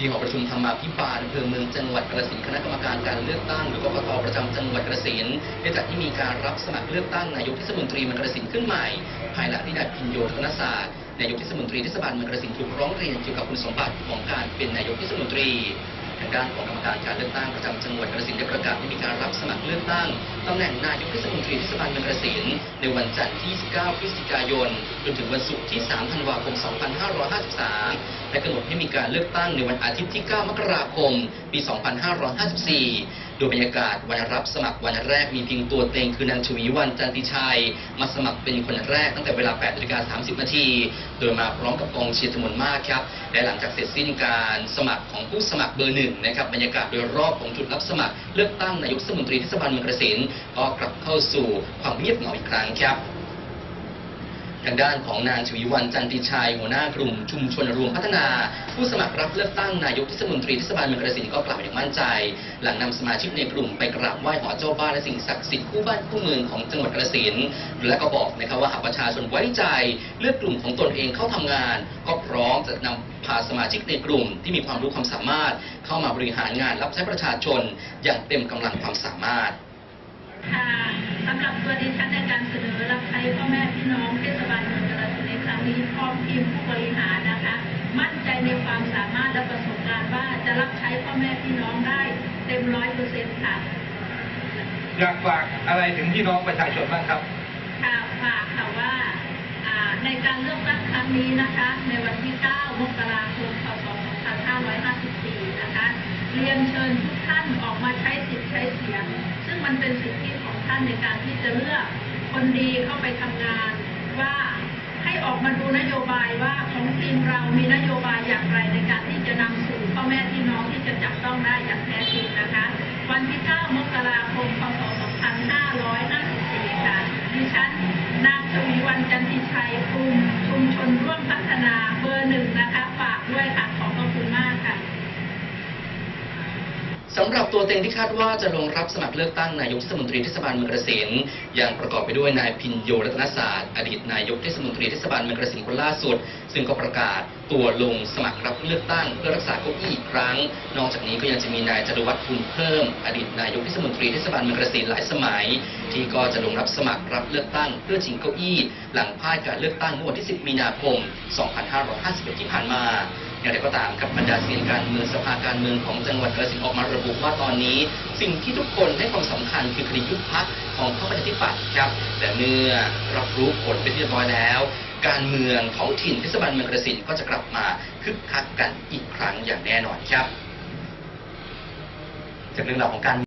ที่หอประชุมธรรมาภิบาลอำเภอเมืองจังหวัดกระสินคณะกรรมการการเลือกตั้งหรือกกตประจำจังหวัดกระสินได้จัดที่มีการรับสมัครเลือกตั้งนายกเทศมนตรีเมืองกระสินขึ้นใหม่ ภายหลังที่นายพินโยธนศาสตร์นายกเทศมนตรีเทศบาลเมืองกระสินถูกร้องเรียนเกี่ยวกับคุณสมบัติของการเป็นนายกเทศมนตรี ด้านของกรรมการการเลือกตั้งประจำจังหวัดกระสินได้ประกาศให้มีการรับสมัครเลือกตั้งตำแหน่งนายกเทศมนตรีเทศบาลเมืองกระสินในวันจันทร์ที่ 29 พฤศจิกายนจนถึงวันศุกร์ที่ 3 ธันวาคม 2553 และกำหนดให้มีการเลือกตั้งในวันอาทิตย์ที่ 9 มกราคม ปี 2554 โดยบรรยากาศวันรับสมัครวันแรกมีเพียงตัวเต็งคือนางชวีวันจันติชัย มาสมัครเป็นคนแรกตั้งแต่เวลา8นาฬิกา30 นาที โดยมาพร้อมกับกองเชียร์จำนวนมากครับ และหลังจากเสร็จสิ้นการสมัครของผู้สมัครเบอร์หนึ่งนะครับบรรยากาศโดยรอบของจุดรับสมัคร เลือกตั้งนายกสทศมนตรีเทศบาลเมืองกระสินก็กลับเข้าสู่ความเงียบเหงาอีกครั้งครับ ทางด้านของนางชวีวันจันติชัยหัวหน้ากลุ่มชุมชนรวมพัฒนา ผู้สมัครรับเลือกตั้งนายกเทศมนตรีเทศบาลเมืองกระสินก็กล่าวอย่างมั่นใจ หลังนำสมาชิกในกลุ่มไปกราบไหว้หอเจ้าบ้านและสิ่งศักดิ์สิทธิ์คู่บ้านคู่เมืองของจังหวัดกระสินและก็บอกนะครับว่าหากประชาชนไว้ใจเลือกกลุ่มของตนเองเข้าทำงาน ก็พร้อมจะนำพาสมาชิกในกลุ่มที่มีความรู้ความสามารถ เข้ามาบริหารงานรับใช้ประชาชน อย่างเต็มกำลังความสามารถ ทีมผู้บริหารนะคะ มั่นใจในความสามารถและประสบการณ์ว่าจะรับใช้พ่อแม่พี่น้องได้เต็มร้อยเปอร์เซ็นต์ค่ะ อยากฝากอะไรถึงพี่น้องประชาชนบ้างครับ ค่ะฝากค่ะว่าอ่าในการเลือกตั้งครั้งนี้นะคะ ในวันที่ 9 มกราคม พศ 2554 นะคะ เรียนเชิญทุกท่านออกมาใช้สิทธิ์ใช้เสียง ซึ่งมันเป็นสิทธิของท่านในการที่จะเลือกคนดีเข้าไปทำงานว่าให้ออก มาดูนโยบายว่าของทีมเรามีนโยบายอย่างไรในการที่จะนำสู่พ่อแม่พี่น้องที่จะจับต้องได้อย่างแท้จริงนะคะ วันที่ 9 มกราคม พศ 2554 ค่ะ ดิฉัน นางชวีวันจันทิชัยกลุ่มชุมชนร่วมพัฒนาเบอร์หนึ่งนะคะฝากด้วยค่ะ ขอบพระคุณมากค่ะ สำหรับตัวเต็งที่คาดว่าจะลงรับสมัครเลือกตั้งนายกเทศมนตรีเทศบาลเมืองกระสินยังประกอบไปด้วยนายพินโยรัตนศาสตร์ อดีตนายกเทศมนตรีเทศบาลเมืองกระสินคนล่าสุด ซึ่งก็ประกาศตัวลงสมัครรับเลือกตั้งเพื่อรักษาเก้าอี้อีกครั้ง นอกจากนี้ก็ยังจะมีนายจตุวัฒน์บุญเพิ่ม อดีตนายกเทศมนตรีเทศบาลเมืองกระสินหลายสมัย ที่ก็จะลงรับสมัครรับเลือกตั้งเพื่อชิงเก้าอี้ หลังพ่ายการเลือกตั้งเมื่อวันที่ 10 มีนาคม 2551 ที่ผ่านมา อย่างไรก็ตามกับบรรดาเซียนการเมืองสภาการเมืองของจังหวัดกระสินออกมาระบุว่าตอนนี้ สิ่งที่ทุกคนให้ความสำคัญคือคดียุบพักของพรรคประชาธิปัตย์ครับ แต่เมื่อรับรู้ผลเป็นที่เรียบร้อยแล้ว การเมืองท้องถิ่นเทศบาลเมืองกระสินก็จะกลับมาคึกคักกันอีกครั้งอย่างแน่นอนครับจากเรื่องราวของการ